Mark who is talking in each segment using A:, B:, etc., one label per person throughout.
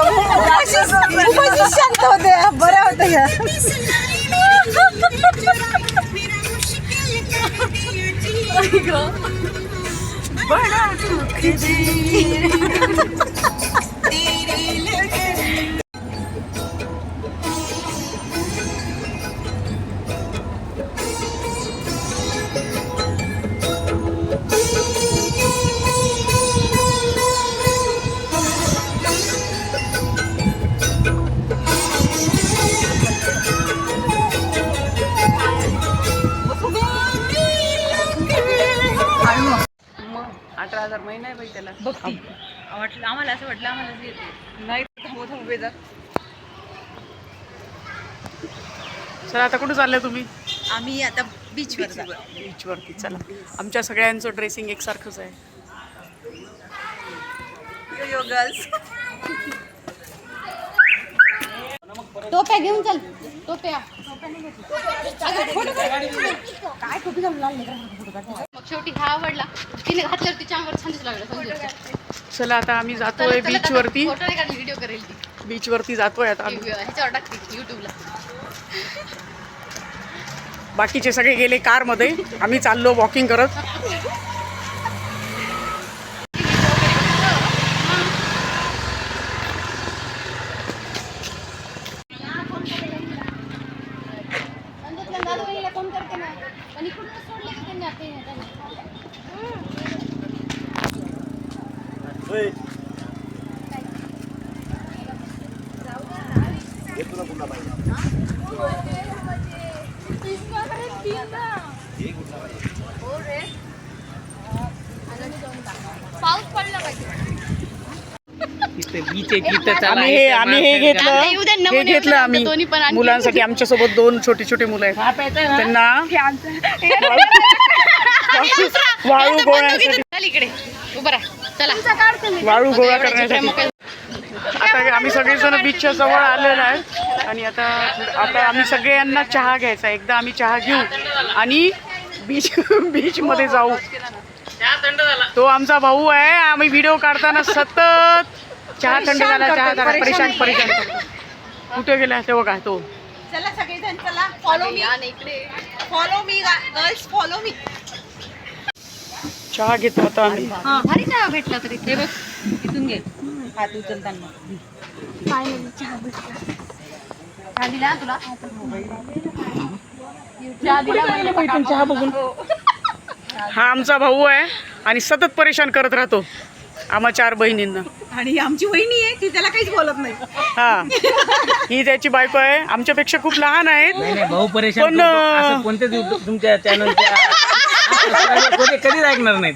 A: खूपच शांत होत्या बऱ्या होत्या ह्या.
B: मग वाटलं आम्हाला असं वाटलं आम्हाला नाही थांबव थांबव बेजार. चला आता कुठे चालले तुम्ही?
A: आम्ही आता बीचवर जाऊ.
B: बीचवरती चला. आमच्या सगळ्यांचं ड्रेसिंग एकसारखंच आहे.
A: यो यो गर्ल्स
C: टोप्या घेऊन चल. टोप्या. मग शेवटी हा आवडला. तिने घातल्यावर तिच्या अंगावर छानच लागलं समजून
B: चला आता आम्ही जातोय बीचवरती
C: फोटो नाही काढली व्हिडिओ करेल ती.
B: बीचवरती जातोय आता
C: युट्यूबला
B: बाकीचे सगळे गेले कारमध्ये. आम्ही चाललो वॉकिंग करत
C: कोण करते ना पण इकडून सोडले की त्यांनी आता हे त्यांनी. पाऊस पडला पाहिजे
B: आम्ही हे आम्ही हे घेतलं. हे घेतलं आम्ही. मुलांसाठी आमच्यासोबत दोन छोटे छोटे मुलं आहेत. त्यांना वाळू गोळ्यासाठी
C: चल इकडे. उभं राहा. चला.
B: वाळू गोळा करण्यासाठी. आता आम्ही सगळेजण बीचच्या जवळ आलेलो आहे आणि आता आता आम्ही सगळ्यांना चहा घ्यायचा. एकदा आम्ही चहा घेऊ. आणि बीच बीचमध्ये जाऊ. तो आमचा भाऊ आहे. आम्ही व्हिडिओ काढताना सतत चहा थंड झाला चहा झाला. परेशान परेशान करतो. कुठे गेला ते बघा तो.
A: चला सगळेजण चला. फॉलो मी
C: इकडे.
A: Follow me girls follow me
B: चहा घेतो आता आम्ही.
C: भारी चहा भेटला तरी. हे बघ
A: इथून घे. हात उचलताना
C: चहा दिला तुला? चहा दिला.
B: चहा बघून. हा आमचा भाऊ आहे आणि सतत परेशान करत राहतो. आम्हा चार बहिणींना.
A: आणि आमची वहिनी आहे ती त्याला काहीच बोलत नाही.
B: हा. ही त्याची बायको आहे. आमच्यापेक्षा खूप लहान आहेत.
D: नाही नाही भाऊ परेशान
B: पण,
D: असं YouTube तुमच्या चॅनलच्या कोणी कधीच ऐकणार नाहीत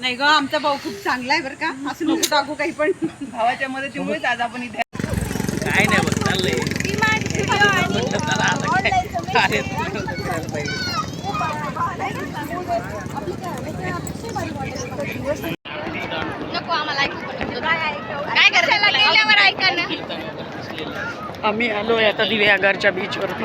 A: नाही ग आमचा भाऊ खूप चांगला आहे बरं का. असं नको टाकू काही पण. भावाच्या मदतीमुळेच आज आपण इथे
D: काय नाही बघ चाललंय. म्हटलं चला आता काय अरे, करायला पाहिजे.
C: नको आम्हाला ऐकू पण नको. काय करायला गेल्यावर ऐका ना
B: आम्ही आलोय आता दिव्यागारच्या बीचवरती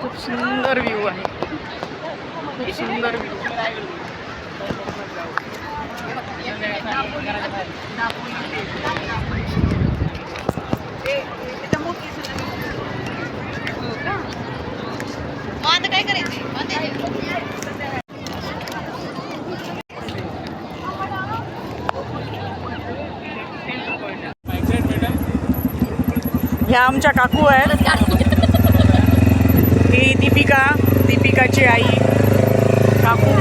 B: खूप सुंदर व्ह्यू आहे. खूप सुंदर व्ह्यू
C: काय करायचं
B: ह्या आमच्या काकू आहेत. ही दीपिका दीपिकाची आई. काकू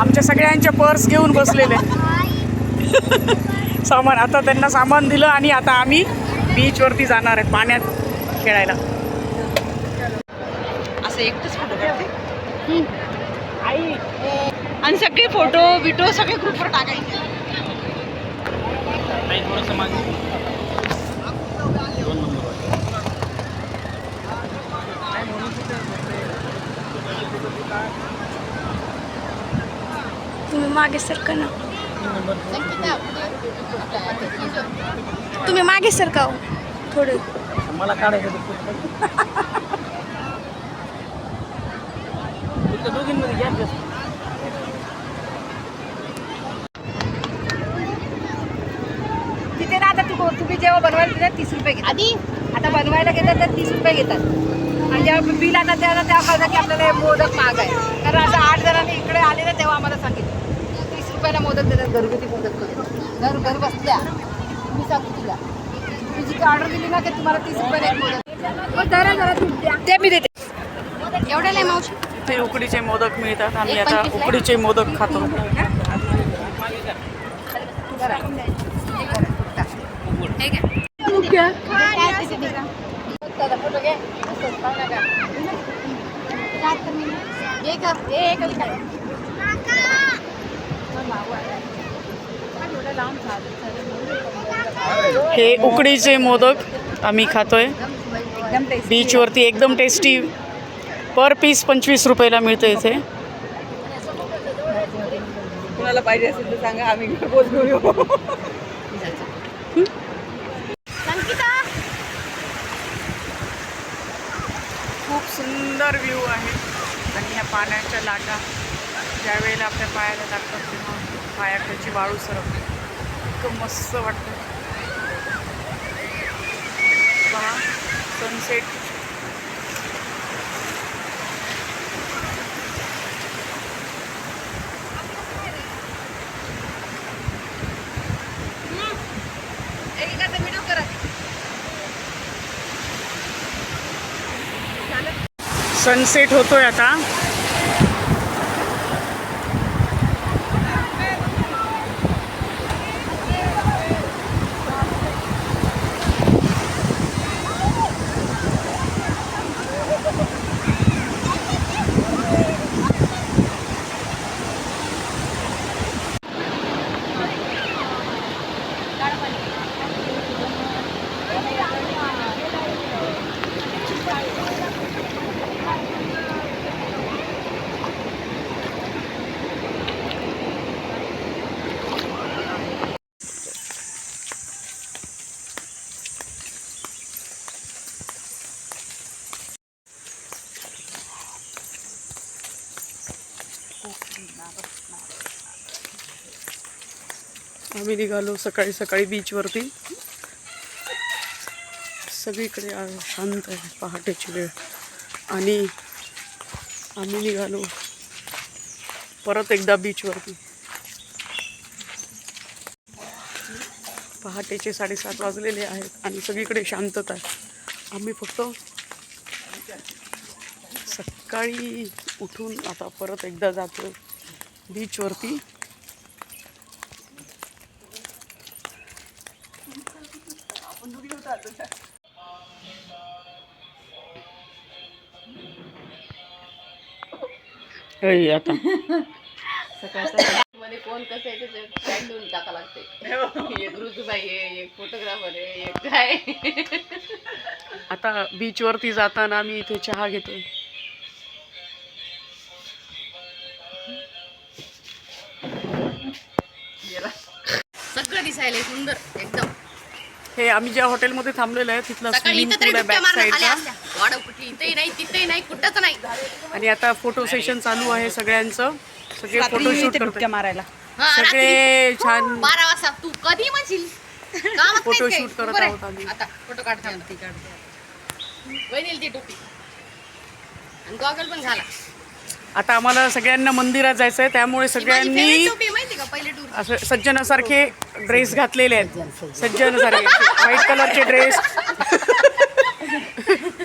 B: आमच्या सगळ्यांच्या पर्स घेऊन बसलेले. सामान आता त्यांना सामान दिलं आणि आता आम्ही बीचवरती जाणार आहे पाण्यात खेळायला.
A: असं एकटंच आणि सगळे फ़ोटो बिटो सगळे ग्रुपवर टाकायचे.
C: तुम्ही मागे सरका ना? तुम्ही मागे सरका. थोडं.
D: मला काढायचं दोघींमध्ये गॅप जास्त.
A: तिथे ना आता तू तुम्ही जेव्हा बनवायला घेतात तीस रुपये घेतात.
C: आधी?
A: आता बनवायला घेतात तर तीस रुपये घेतात. आणि जेव्हा बिल आता तेव्हा तेव्हा कळतं की आपल्याला हे मोदक महाग आहे. कारण असं आठ जणांनी इकडे आले ना तेव्हा आम्हाला सांगितलं. तीस रुपयाला मोदक देतात घरगुती मोदक करून. घर घर बसल्या. मी सांगतो तुला. तुम्ही जी ऑर्डर दिली ना ते तुम्हाला तीस रुपयाला एक मोदक. ते मी देते.
C: एवढ्याला आहे मावशी.
B: ते उकडीचे मोदक मिळतात आम्ही आता? उकडीचे मोदक खातो.
C: हे
B: उकडीचे मोदक आम्ही खातोय. बीचवरती एकदम टेस्टी पर पीस पंचवीस रुपयाला मिळतं इथे.
A: कुणाला पाहिजे असेल तर सांगा आम्ही पोच घेऊन येऊ
C: संगीता
B: खूप सुंदर व्ह्यू आहे. आणि ह्या पाण्याच्या लाटा ज्या वेळेला आपल्या पायाला लागतात तेव्हा पायाकडची वाळू सरकते. इतकं मस्त वाटतं. पहा सनसेट सनसेट होतोय आता. आम्ही निघालो सकाळी सकाळी बीचवरती सगळीकडे शांत आहे पहाटेची वेळ. आणि आम्ही निघालो परत एकदा बीचवरती पहाटेचे साडेसात वाजलेले आहेत आणि सगळीकडे शांतता आहे. आम्ही फक्त सकाळी उठून आता परत एकदा जातो बीचवरती आता.
E: मध्ये कोण कसं आहे त्याचं देऊन टाका लागते. एक ऋतुबाई आहे एक फोटोग्राफर आहे एक काय.
B: आता बीचवरती जाताना आम्ही इथे चहा घेतोय.
E: सगळं दिसायला सुंदर. एकदम
B: हे आम्ही ज्या हॉटेलमध्ये थांबलेलो आहे तिथलं स्विमिंग पूल आहे बॅक साईडला
E: असत्या वाडा कुठे इथेही नाही तिथेही नाही कुठंच नाही.
B: आणि आता फोटो सेशन चालू आहे सगळ्यांचं. सगळे
A: इथे
B: करतोय
A: डुबक्या मारायला.
E: हा,
B: सगळे छान.
E: बारा वाजता. तू कधी म्हणशील?
B: Photoshoot
E: काय?
B: करत. आहोत आम्ही.
E: आता फोटो काढते ती काढते ती टोपी. आणि गॉगल पण घाला.
B: आता आम्हाला सगळ्यांना मंदिरात जायचं आहे त्यामुळे सगळ्यांनी असं सज्जनासारखे ड्रेस घातलेले आहेत. सज्जनासारखे व्हाईट कलरचे ड्रेस.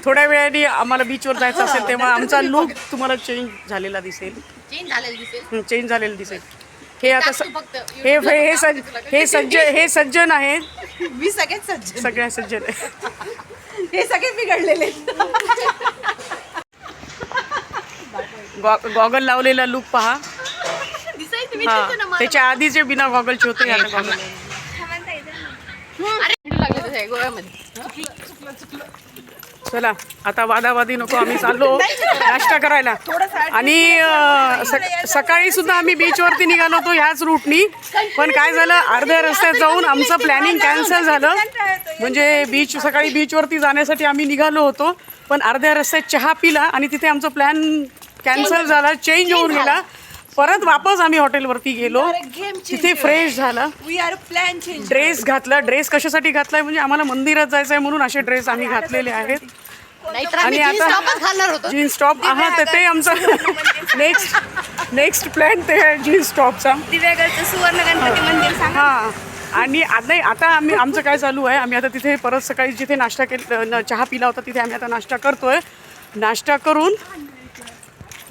B: थोड्या वेळाने आम्हाला बीचवर जायचं असेल तेव्हा आमचा लुक तुम्हाला चेंज झालेला दिसेल.
E: चेंज झालेलं दिसेल.
B: चेंज झालेलं दिसेल. हे आता हे हे सज्ज. हे सज्ज हे सज्जन आहेत.
A: मी सगळेच सज्जन.
B: सगळ्या सज्जन
A: हे सगळे बिघडलेले.
B: गॉ- गॉगल लावलेला लुक पहा. हा त्याच्या आधीचे बिना गॉगलचे होते आता गॉगल चला आता वादावादी नको आम्ही चाललो नाश्ता करायला. आणि अं, सक- सकाळी सुद्धा आम्ही बीचवरती निघालो होतो ह्याच रूटनी पण काय झालं अर्ध्या रस्त्यात जाऊन आमचं प्लॅनिंग कॅन्सल झालं. म्हणजे बीच सकाळी बीचवरती जाण्यासाठी आम्ही निघालो होतो. पण अर्ध्या रस्त्यात चहा पिला आणि तिथे आमचं प्लॅन कॅन्सल झाला चेंज होऊन गेला. परत वापस आम्ही हॉटेलवरती गेलो. तिथे फ्रेश झाला.
A: We are plan change
B: dress घातला. ड्रेस कशासाठी घातलाय? म्हणजे आम्हाला मंदिरात जायचं आहे म्हणून असे ड्रेस आम्ही घातलेले आहेत.
E: नाहीतर
B: आणि
E: आम्ही
B: आता- जीन्स टॉप हा तर ते आमचं नेक्स्ट नेक्स्ट प्लॅन ते आहे जीन्स टॉपचा
C: दिव्यागडचं सुवर्ण गणपती मंदिर सांगा.
B: हा. आणि आ- नाही आता आम्ही आमचं काय चालू आहे? आम्ही आता तिथे परत सकाळी जिथे नाश्ता केला चहा पिला होता तिथे आम्ही आता नाश्ता करतोय. नाश्ता करून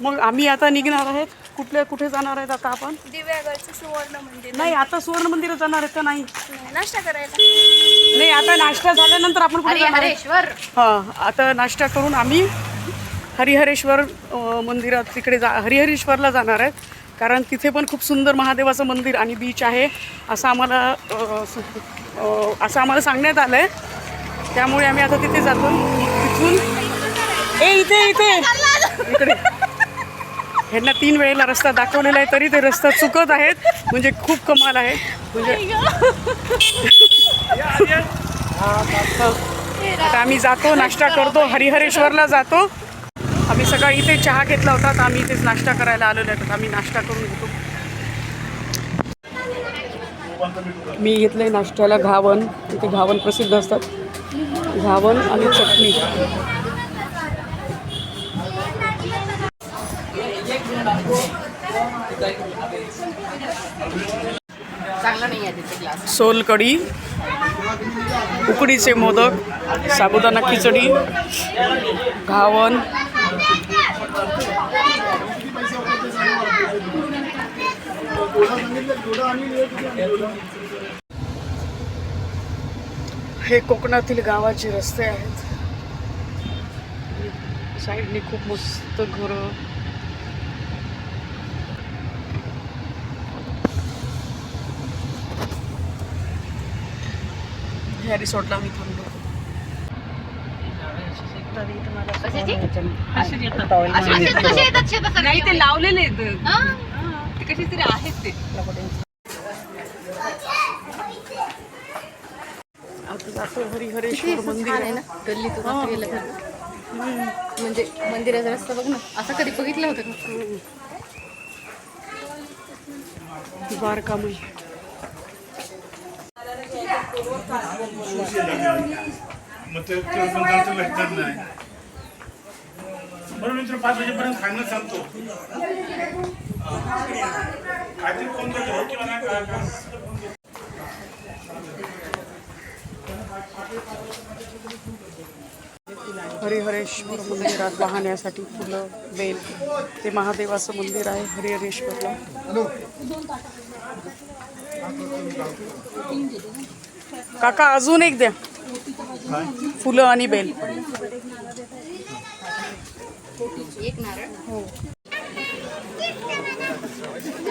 B: मग आम्ही आता निघणार आहेत. कुठल्या कुठे जाणार आहेत आता आपण?
C: दिव्यागडचं सुवर्ण मंदिर.
B: नाही आता सुवर्ण मंदिरात जाणार आहेत का नाही?
C: नाश्ता करायला.
B: नाही आता नाश्ता झाल्यानंतर आपण कुठे जाणार आहे?
E: हरेश्वर.
B: हां आता नाश्ता करून आम्ही हरिहरेश्वर अ, मंदिरात तिकडे जा हरिहरेश्वरला जाणार आहेत. कारण तिथे पण खूप सुंदर महादेवाचं मंदिर आणि बीच आहे असं आम्हाला अ, स- अ, असं आम्हाला सांगण्यात आलं आहे त्यामुळे आम्ही आता तिथे जातो. तिथून ए इथे इथे. इकडे. ह्यांना तीन वेळेला रस्ता दाखवलेला आहे तरी ते रस्ता चुकत आहेत. म्हणजे खूप कमाल आहे. म्हणजे आता आम्ही जातो नाश्ता करतो हरिहरेश्वरला जातो. आम्ही सकाळी इथे चहा घेतला होता तर आम्ही इथेच नाश्ता करायला आलेलो आहे. तर आम्ही नाश्ता करून घेतो. मी घेतलंय नाश्त्याला घावन. इथे घावन प्रसिद्ध असतात. घावन आणि चटणी
E: चांगला नाही आहे तिथे क्लास
B: सोलकढी उकडीचे मोदक साबुदाणा खिचडी घावन. हे कोकणातील गावाचे रस्ते आहेत. साईडने खूप मस्त घरं. ह्या रिसॉर्टला आम्ही थांबलो?
A: नाही ते लावलेले आहेत.
E: हा?
A: ते कशी तरी आहेत ते.
B: आता जातो हरिहरेश्वर मंदिर
E: आहे ना? कसं गेलं? म्हणजे मंदिराचा रस्ता बघ ना असं कधी बघितलं होतं का?
B: द्वारकामाई.
F: मग ते भेटणार नाही. बरं मित्र पाच वाजेपर्यंत खाणं सांगतो. काहीतरी फोन करतो हो किंवा नाही का- का-
B: हरिहरेश्वर मंदिरात वाहण्यासाठी फुलं बेल ते महादेवाचं मंदिर आहे हरिहरेश्वरला. काका अजून एक द्या. फुलं आणि बेल.
E: नारळ हो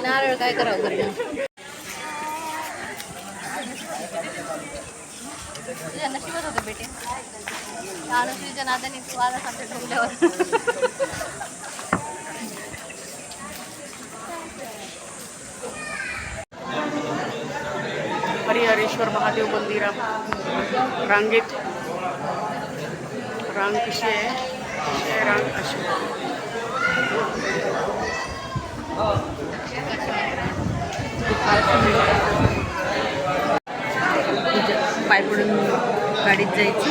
E: नारळ काय करावं नशिबत होतं बेटे. अनुश्रीच्या तू आला ठेवल्यावर.
B: हरिहरेश्वर महादेव मंदिरा रांगेत रांग कशी आहे कशी आहे रांग अशी
E: पाय पडून गाडीत जायची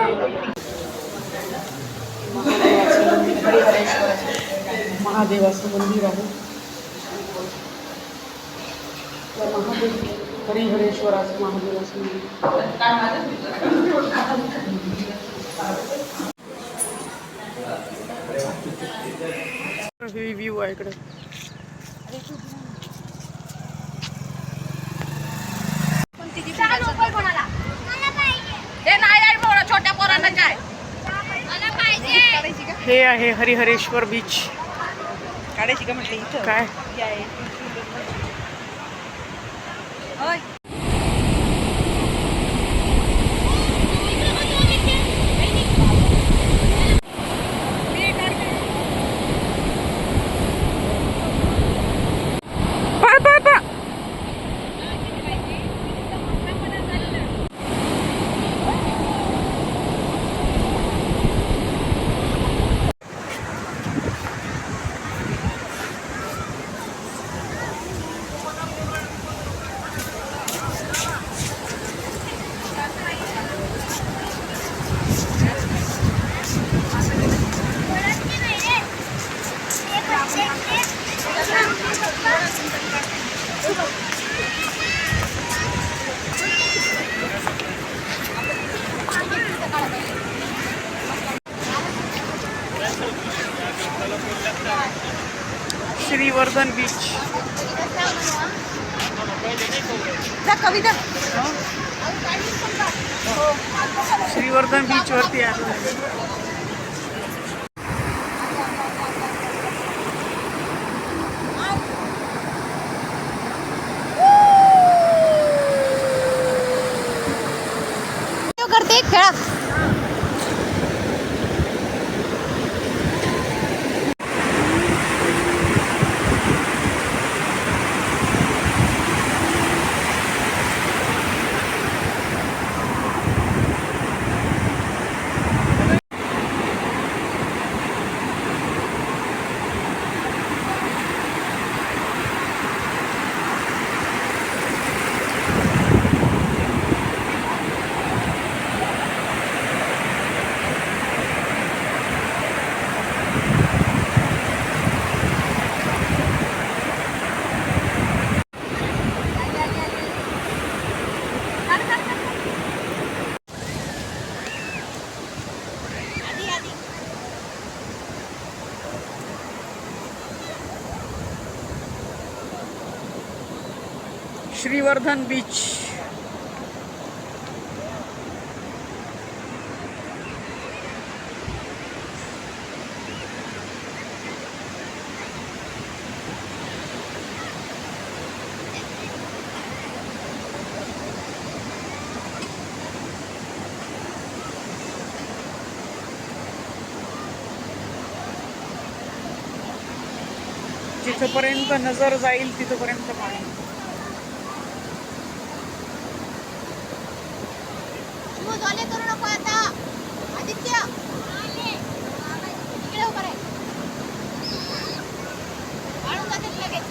B: महादेवाचं मंदिर आहे. त्या महादेव हरिहरेश्वराचं महादेवाचं मंदिर. हे व्ह्यू आहे इकडे
C: ते नाही आहे पोरं, छोट्या पोरांना काय मला पाहिजे
B: हे आहे हरिहरेश्वर बीच
A: काढायची का म्हटलं इथं?
B: काय? श्रीवर्धन बीच वरती आहे.
C: करते खेळा.
B: श्रीवर्धन बीच. जिथपर्यंत नजर जाईल तिथपर्यंत पाणी
C: जोले करू नको आता आदित्य इकडे उभा राह वाळून जाते लगेच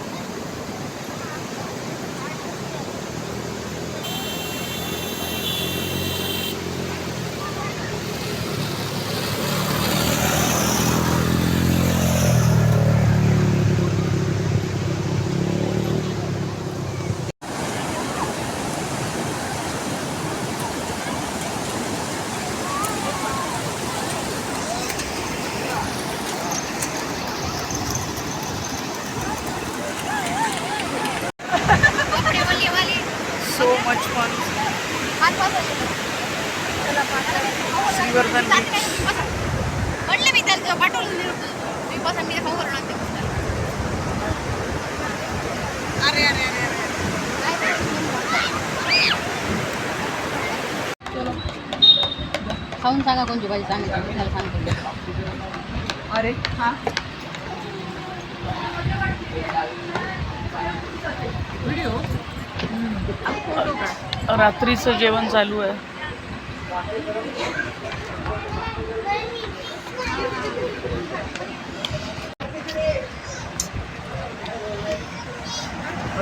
C: कपडे वल्ली वाली
B: सो मच फन
C: हात पासून
B: श्रीवर्धन बीच
C: म्हटलं मी त्याला पाठवलं मी बसा मी खाऊ करून आणते
A: अरे अरे अरे अरे
E: खाऊन सांगा कोणची भाजी त्याला सांगतो
A: अरे हा.
B: रात्रीचं जेवण चालू आहे.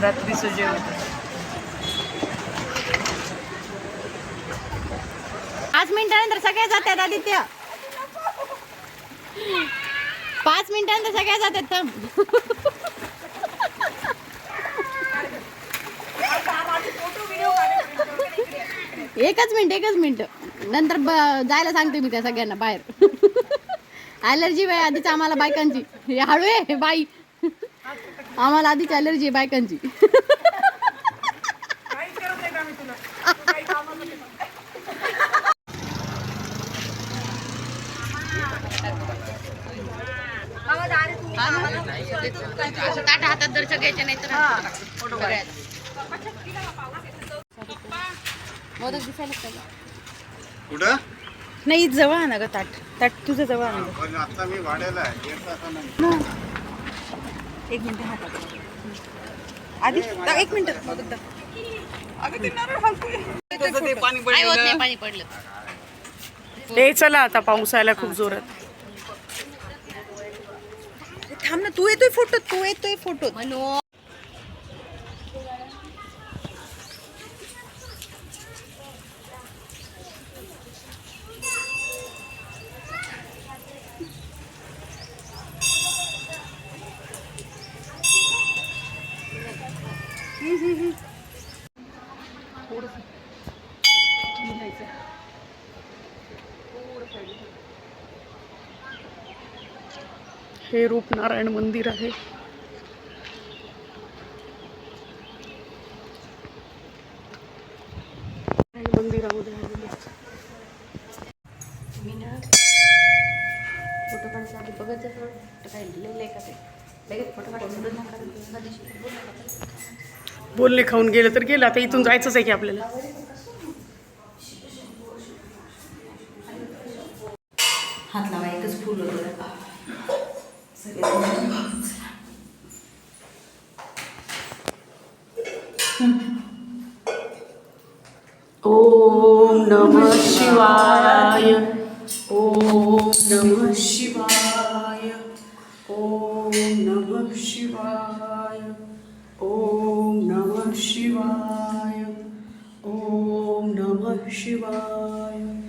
B: रात्रीचं जेवण.
C: मिनिटानंतर सगळे जातात आदित्य. पाच मिनिटानंतर सगळ्या जातात थांब. एकच मिनिट एकच मिनिट. नंतर ब- जायला सांगते मी त्या सगळ्यांना बाहेर. ॲलर्जी बाई आधीच आम्हाला बायकांची. हे हळू आहे बाई. आम्हाला आधीच ॲलर्जी आहे बायकांची.
E: असं ताट हातात दर सगळ्याच्या नाही तर
C: मोदक दिसायला पाहिजे
G: कुठं?
B: नाही जवळ आण ग ताट. ताट तुझं जवळ आण.
G: पण आता मी आहे. एक तासानं
B: एक मिनिट हातात आधी एक मिनिट. मोदक दाखव. अगं ते नारळ हलतोय.
E: पाणी पडलं.
B: ए चला आता पाऊस आला खूप जोरात. थांब ना तू येतोय फोटो तू येतोय फोटो हे रूपनारायण मंदिर आहे. मंदिरामध्ये
C: मी ना फोटो बघत जातो का ते लगेच फोटो
B: बोलणे खाऊन गेलं तर गेलं. आता इथून जायचंच आहे की आपल्याला?
C: हात लावा एकच फुल होतं
B: ओम नमः शिवाय। ओम नमः शिवाय। ओम नमः शिवाय। ओम नमः शिवाय। ओम नमः शिवाय।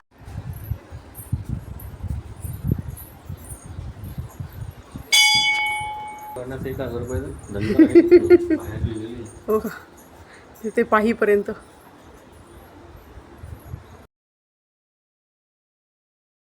E: इथं बस
B: हो. का ते पाहीपर्यंत.